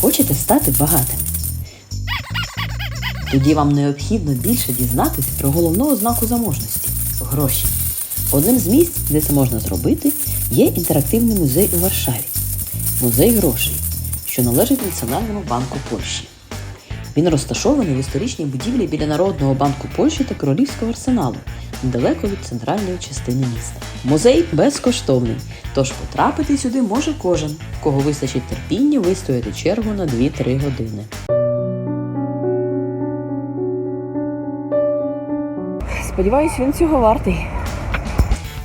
Хочете стати багатим? Тоді вам необхідно більше дізнатись про головну ознаку заможності гроші. Одним з місць, де це можна зробити, є інтерактивний музей у Варшаві музей грошей, що належить Національному банку Польщі. Він розташований в історичній будівлі біля Народного банку Польщі та Королівського арсеналу, недалеко від центральної частини міста. Музей безкоштовний, тож потрапити сюди може кожен, в кого вистачить терпіння вистояти чергу на 2-3 години. Сподіваюсь, він цього вартий.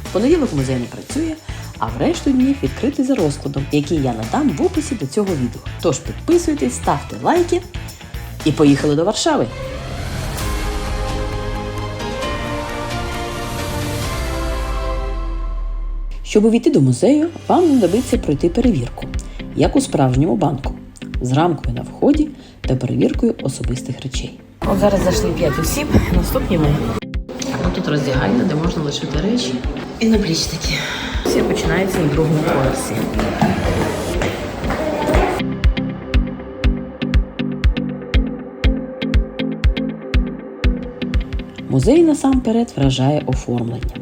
В понеділок музей не працює, а в решту днів відкритий за розкладом, який я надам в описі до цього відео. Тож підписуйтесь, ставте лайки і поїхали до Варшави. Щоб увійти до музею, вам знадобиться пройти перевірку, як у справжньому банку, з рамкою на вході та перевіркою особистих речей. От зараз зайшли 5 осіб, наступні ми. Ну, тут роздягальня, де можна лишити речі. І наплічники. Все починається на другому поверсі. Музей насамперед вражає оформленням.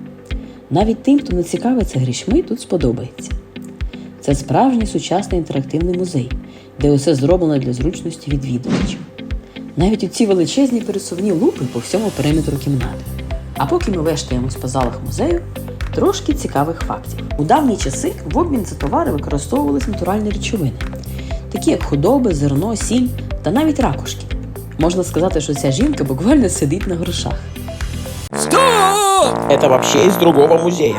Навіть тим, хто не цікавиться грішми, тут сподобається. Це справжній сучасний інтерактивний музей, де усе зроблено для зручності відвідувачів. Навіть оці величезні пересувні лупи по всьому периметру кімнати. А поки ми вештаємось по залах музею, трошки цікавих фактів. У давні часи в обмін за товари використовувались натуральні речовини, такі як худоби, зерно, сіль та навіть ракушки. Можна сказати, що ця жінка буквально сидить на грошах. Это вообще из другого музея.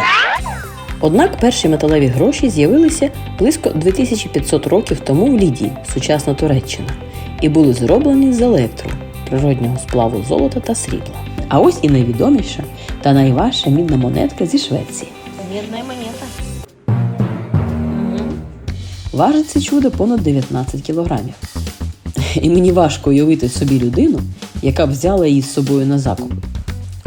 Однак перші металеві гроші з'явилися близько 2500 років тому в Лідії, сучасна Туреччина, і були зроблені з електру, природнього сплаву золота та срібла. А ось і найвідоміша та найважча мідна монетка зі Швеції. Мідна монета. Важить це чудо понад 19 кілограмів. І мені важко уявити собі людину, яка б взяла її з собою на закуп.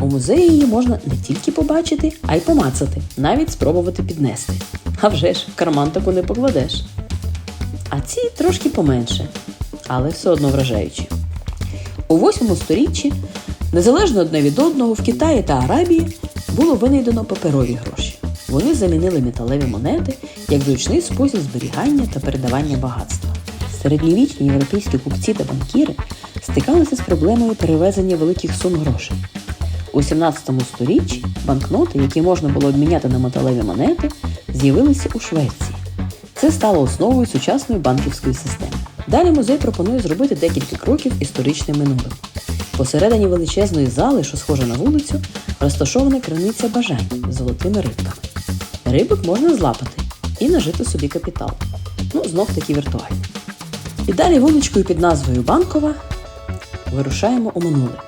У музеї її можна не тільки побачити, а й помацати, навіть спробувати піднести. А вже ж, в карман таку не покладеш. А ці трошки поменше, але все одно вражаючі. У 8 сторіччі, незалежно одне від одного, в Китаї та Арабії було винайдено паперові гроші. Вони замінили металеві монети як зручний спосіб зберігання та передавання багатства. Середньовічні європейські купці та банкіри стикалися з проблемою перевезення великих сум грошей. У 17 сторіччі банкноти, які можна було обміняти на металеві монети, з'явилися у Швеції. Це стало основою сучасної банківської системи. Далі музей пропонує зробити декілька кроків історичним минулим. Посередині величезної зали, що схожа на вулицю, розташована криниця бажань з золотими рибками. Рибок можна злапати і нажити собі капітал. Ну, знов таки віртуально. І далі вуличкою під назвою Банкова вирушаємо у минуле.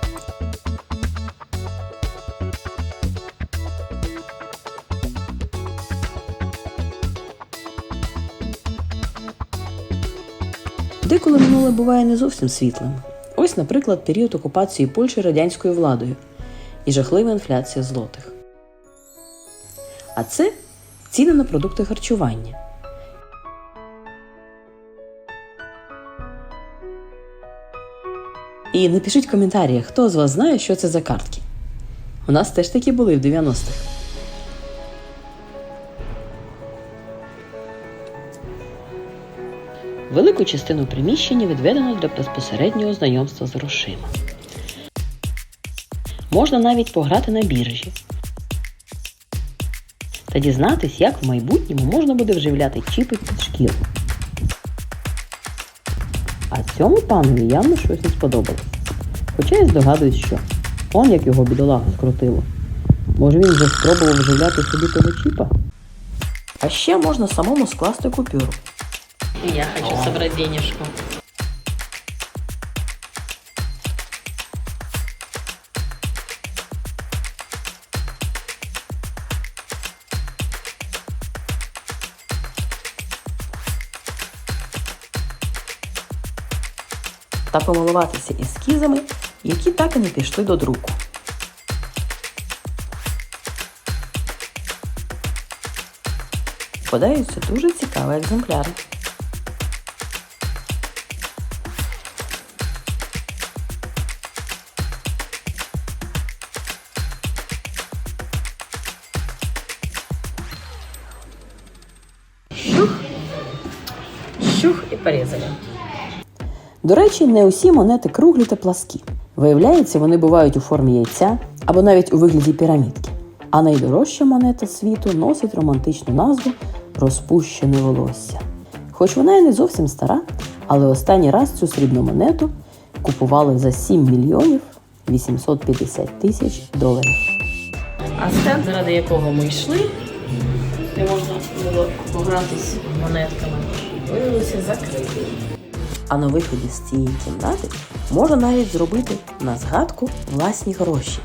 Деколи минуле буває не зовсім світлим. Ось, наприклад, період окупації Польщі радянською владою і жахлива інфляція злотих. А це ціни на продукти харчування. І напишіть в коментарях, хто з вас знає, що це за картки. У нас теж такі були в 90-х. Велику частину приміщення відведено для безпосереднього знайомства з грошима. Можна навіть пограти на біржі та дізнатись, як в майбутньому можна буде вживляти чіпи під шкіру. А цьому панові явно щось не сподобалось. Хоча я здогадуюсь, що он як його бідолагу скрутило. Може він вже спробував вживляти собі того чіпа? А ще можна самому скласти купюру. Я хочу собрать денежку. Та помилуватися ескізами, які так і не пішли до друку. Подаються дуже цікаві екземпляри. Щух і порізали. До речі, не усі монети круглі та пласкі. Виявляється, вони бувають у формі яйця або навіть у вигляді пірамідки. А найдорожча монета світу носить романтичну назву розпущене волосся. Хоч вона і не зовсім стара, але останній раз цю срібну монету купували за 7 мільйонів 850 тисяч доларів. А стенд, заради якого ми йшли, де можна було погратись монетками, виявилося закритий. А на виході з цієї кімнати можна навіть зробити на згадку власні гроші.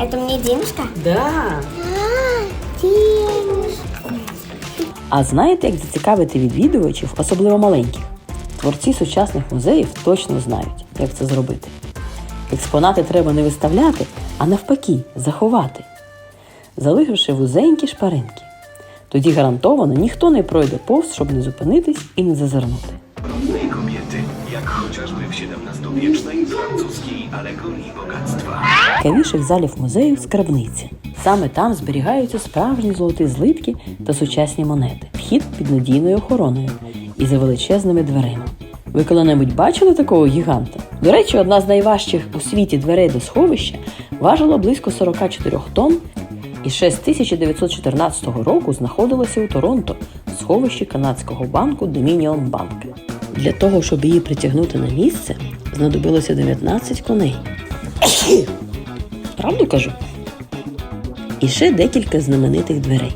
Это мне денежка? Да. Денежка. А знаєте, як зацікавити відвідувачів, особливо маленьких? Творці сучасних музеїв точно знають, як це зробити. Експонати треба не виставляти, а навпаки, заховати, залишивши вузенькі шпаринки. Тоді гарантовано ніхто не пройде повз, щоб не зупинитись і не зазирнути. Tej kobiety, jak chociażby w XVII-wiecznej francuskiej alegorii bogactwa. Цікавіших залів музею скарбниця. Саме там зберігаються справжні золоті злитки та сучасні монети. Вхід під надійною охороною і за величезними дверима. Ви коли-небудь бачили такого гіганта? До речі, одна з найважчих у світі дверей до сховища важила близько 44 тонн і ще з 1914 року знаходилася у Торонто в сховищі канадського банку Dominion Bank. Для того, щоб її притягнути на місце, знадобилося 19 коней. Правду кажу? І ще декілька знаменитих дверей.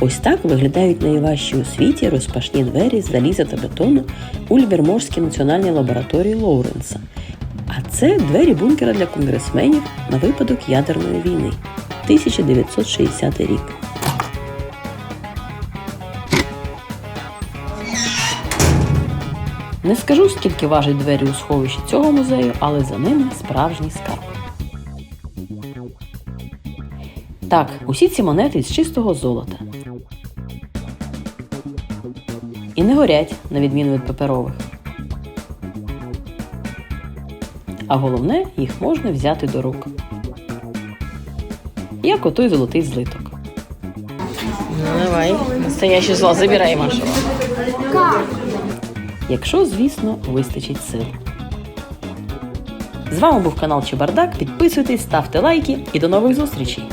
Ось так виглядають найважчі у світі розпашні двері з заліза та бетону у Льверморській національній лабораторії Лоуренса. А це двері бункера для конгресменів на випадок ядерної війни 1960 рік. Не скажу, скільки важать двері у сховищі цього музею, але за ними справжній скарб. Так, усі ці монети з чистого золота. І не горять, на відміну від паперових. А головне, їх можна взяти до рук. Як отой золотий злиток. Ну давай. Настоящий зло, забирай, Машу. Якщо, звісно, вистачить сил. З вами був канал Чебардак. Підписуйтесь, ставте лайки і до нових зустрічей!